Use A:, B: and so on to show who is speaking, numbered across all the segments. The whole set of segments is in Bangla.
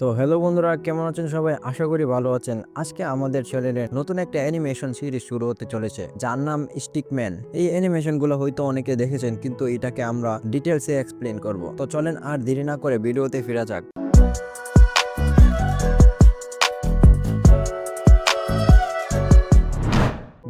A: তো হ্যালো বন্ধুরা, কেমন আছেন সবাই? আশা করি ভালো আছেন। আজকে আমাদের চ্যানেলের নতুন একটা অ্যানিমেশন সিরিজ শুরু হতে চলেছে, যার নাম স্টিকম্যান এই অ্যানিমেশনগুলো হয়তো অনেকে দেখেছেন, কিন্তু এটাকে আমরা ডিটেলসে এক্সপ্লেন করব। তো চলেন আর দেরি না করে ভিডিওতে ফেরা যাক।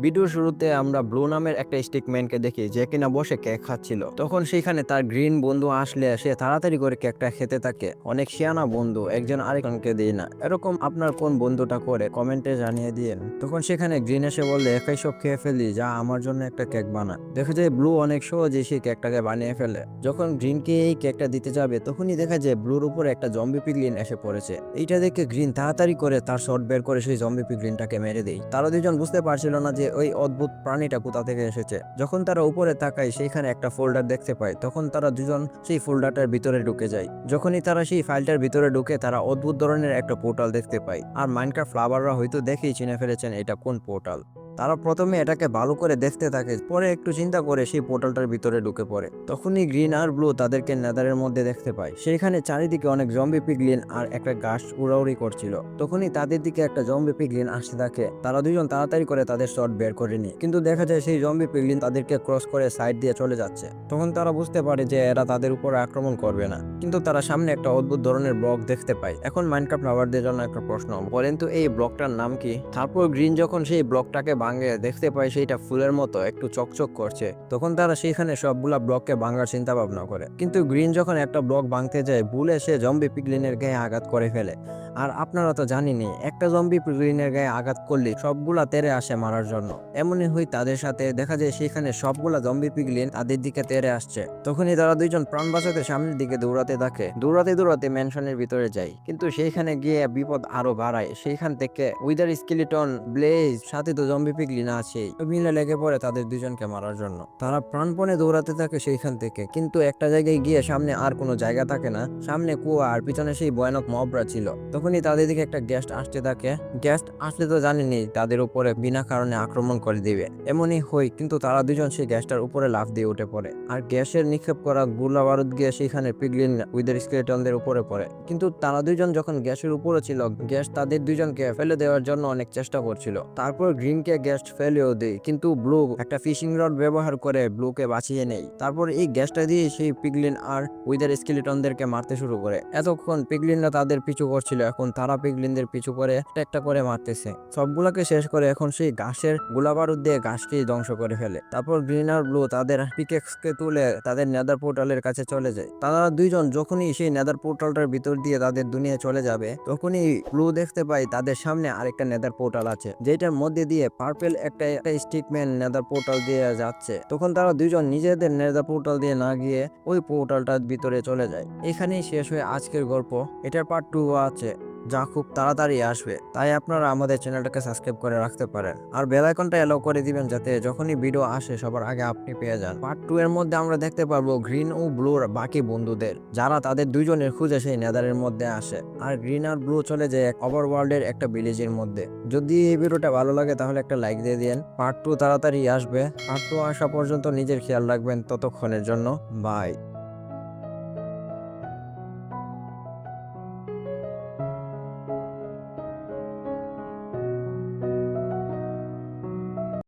A: ভিডিও শুরুতে আমরা ব্লু নামের একটা স্টিকম্যানকে দেখি, যে কিনা বসে কেক খাচ্ছিল। তখন সেখানে তার গ্রিন বন্ধু আসলে সে তাড়াতাড়ি করে কেকটা খেতে থাকে। অনেক শিয়ানা বন্ধু, একজন আরেকজনকে দিয়ে না। এরকম আপনার কোন বন্ধুটা করে, কমেন্টে জানিয়ে দিন তখন সেখানে গ্রিন এসে বললে, একাই সব খেয়ে ফেলি, যা আমার জন্য একটা কেক বানা। দেখা যায় ব্লু অনেক সহজে সেই কেকটাকে বানিয়ে ফেলে। যখন গ্রিনকে এই কেকটা দিতে যাবে, তখনই দেখা যায় ব্লুর উপরে একটা জম্বি পিগলিন এসে পড়েছে। এইটা দেখে গ্রিন তাড়াতাড়ি করে তার শট বের করে সেই জম্বি পিগলিনটাকে মেরে দেয়। তারা দুজন বুঝতে পারছিল না যে ওই অদ্ভুত প্রাণীটা কোথা থেকে এসেছে? যখন তারা উপরে তাকায়, সেইখানে একটা ফোল্ডার দেখতে পায়। তখন তারা দুজন সেই ফোল্ডারটার ভিতরে ঢুকে যায়। যখনই তারা সেই ফাইলটার ভিতরে ঢুকে, তারা অদ্ভুত ধরনের একটা পোর্টাল দেখতে পায়। আর মাইনক্রাফট ফ্লাভাররা হয়তো দেখেই চিনে ফেলেছেন, এটা কোন পোর্টাল তারা প্রথমে এটাকে ভালো করে দেখতে থাকে, পরে একটু চিন্তা করে সেই পোর্টালটার ভিতরে ঢুকে পড়ে। তখনই গ্রিন আর ব্লু তাদেরকে নেদারের মধ্যে দেখতে পায়। সেখানে চারিদিকে অনেক জম্বি পিগলিন আর একটা গাছ উড়াউড়ি করছিল। তখনই তাদের দিকে একটা জম্বি পিগলিন আসতে থাকে। তারা দুজন তাড়াতাড়ি করে তাদের শট বের করে নিয়ে। কিন্তু দেখা যায় সেই জম্বি পিগলিন তাদেরকে ক্রস করে সাইড দিয়ে চলে যাচ্ছে। তখন তারা বুঝতে পারে যে এরা তাদের উপর আক্রমণ করবে না। কিন্তু তারা সামনে একটা অদ্ভুত ধরনের ব্লক দেখতে পায়। এখন মাইনক্রাফট লাভারদের জন্য একটা প্রশ্ন, বলেন তো এই ব্লকটার নাম কি? তারপর গ্রিন যখন সেই ব্লকটাকে ভাঙে, দেখতে পায় সেইটা ফুলের মতো, একটু চকচক করছে। তখন তারা সেখানে সবগুলা ব্লককে ভাঙার চিন্তা ভাবনা করে। কিন্তু গ্রিন যখন একটা ব্লক ভাঙতে যায়, ভুলে সে জম্বি পিগলিনের গায়ে আঘাত করে ফেলে। আর আপনারা তো জানেনই, একটা জম্বি পিগলিনের গায়ে আঘাত করলে সবগুলা তেরে আসে মারার জন্য। এমনই হই তাদের সাথে, দেখা যায় সেখানে সবগুলা জম্বি পিগলিন তাদের দিকে তেরে আসছে। তখনই তারা দুইজন প্রাণ বাঁচাতে সামনের দিকে দৌড়াতে থাকে। দৌড়াতে দৌড়াতে ম্যানশনের ভিতরে যায়। কিন্তু সেইখানে গিয়ে বিপদ আরও বাড়ায়। সেইখান থেকে উইদার স্কেলিটন ব্লেজ সাথে তো জম্বি পিগলিন আছেই মিলে লেগে পড়ে তাদের দুজনকে মারার জন্য। তারা প্রাণপণে দৌড়াতে থাকে সেইখান থেকে। কিন্তু একটা জায়গায় গিয়ে সামনে আর কোনো জায়গা থাকে না। সামনে কুয়া আর পিছনে সেই ভয়ানক মবরা ছিল। তখনই তাদের দিকে একটা গেস্ট আসতে থাকে। গেস্ট আসলে তো জানেনি তাদের উপরে বিনা কারণে আক্রমণ করে দিবে। এমনই হই কিন্তু তারা দুজন সেই গ্যাসটার উপরে লাফ দিয়ে উঠে পড়ে। আর গ্যাসের নিক্ষেপ করা গুলা বারুদ গিয়ে সেখানে পিগলিন উইদের স্কেলেটনদের উপরে পড়ে। কিন্তু তারা দুজন যখন গ্যাসের উপরে ছিল গ্যাস তাদের দুজনকে ফেলে দেওয়ার জন্য অনেক চেষ্টা করছিল। তারপর গ্রিনকে গ্যাস ফেলেও দেয়। কিন্তু ব্লু একটা ফিশিং রড ব্যবহার করে ব্লুকে বাঁচিয়ে নেয়। তারপর এই গ্যাসটা দিয়ে সেই পিগলিন আর উইদার স্কেলিটনদেরকে মারতে শুরু করে। এতক্ষণ পিগলিনরা তাদের পিছু করছিল, এখন তারা পিগলিনদের পিছু করে একটা করে মারতেছে। সবগুলাকে শেষ করে এখন সেই ঘাসের গোলাবারুদ দিয়ে ঘাসটি ধ্বংস করে ফেলে। তারপর গ্রিন আর ব্লু তাদের পিকেক্সকে তুলে তাদের নেদার পোর্টালের কাছে চলে যায়। তারা দুইজন যখনই সেই নেদার পোর্টালটার ভিতর দিয়ে তাদের দুনিয়া চলে যাবে, তখনই ব্লু দেখতে পাই তাদের সামনে আরেকটা নেদার পোর্টাল আছে, যেটার মধ্যে দিয়ে পার্পেল একটা একটা স্টিকম্যান নেদার পোর্টাল দিয়ে যাচ্ছে। তখন তারা দুজন নিজেদের নেদার পোর্টাল দিয়ে না গিয়ে ওই পোর্টালটার ভিতরে চলে যায়। এখানেই শেষ হয়ে আজকের গল্প। এটার পার্ট টু আছে। যা খুব তাড়াতাড়ি আসবে, তাই আপনারা আমাদের চ্যানেলটাকে সাবস্ক্রাইব করে রাখতে পারেন। আর বেল আইকনটা করে দিবেন যাতে যখনই ভিডিও আসে, সবার আগে আপনি পেয়ে যান। পার্ট টু এর মধ্যে আমরা দেখতে পারব গ্রিন ও ব্লুর বাকি বন্ধুদের, যারা তাদের দুইজনের খুঁজে সেই নেদারের মধ্যে আসে। আর গ্রিন আর ব্লু চলে যায় ওভার ওয়ার্ল্ডের একটা ভিলেজের মধ্যে। যদি এই ভিডিওটা ভালো লাগে, তাহলে একটা লাইক দিয়ে দিন পার্ট টু তাড়াতাড়ি আসবে। পার্ট টু আসা পর্যন্ত নিজের খেয়াল রাখবেন ততক্ষণের জন্য। বাই